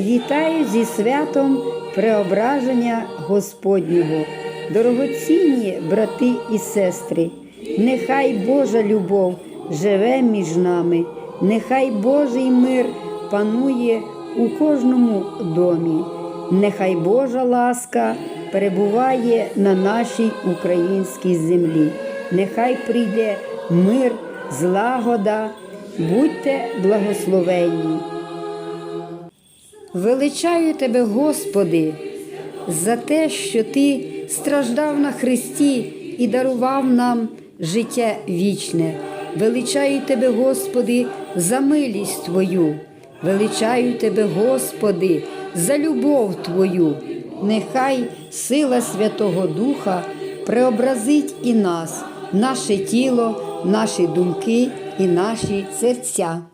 Вітаю зі святом преображення Господнього. Дорогоцінні брати і сестри, нехай Божа любов живе між нами, нехай Божий мир панує у кожному домі, нехай Божа ласка перебуває на нашій українській землі, нехай прийде мир, злагода, будьте благословенні. Величаю Тебе, Господи, за те, що Ти страждав на Христі і дарував нам життя вічне. Величаю Тебе, Господи, за милість Твою. Величаю Тебе, Господи, за любов Твою. Нехай сила Святого Духа преобразить і нас, наше тіло, наші думки і наші серця.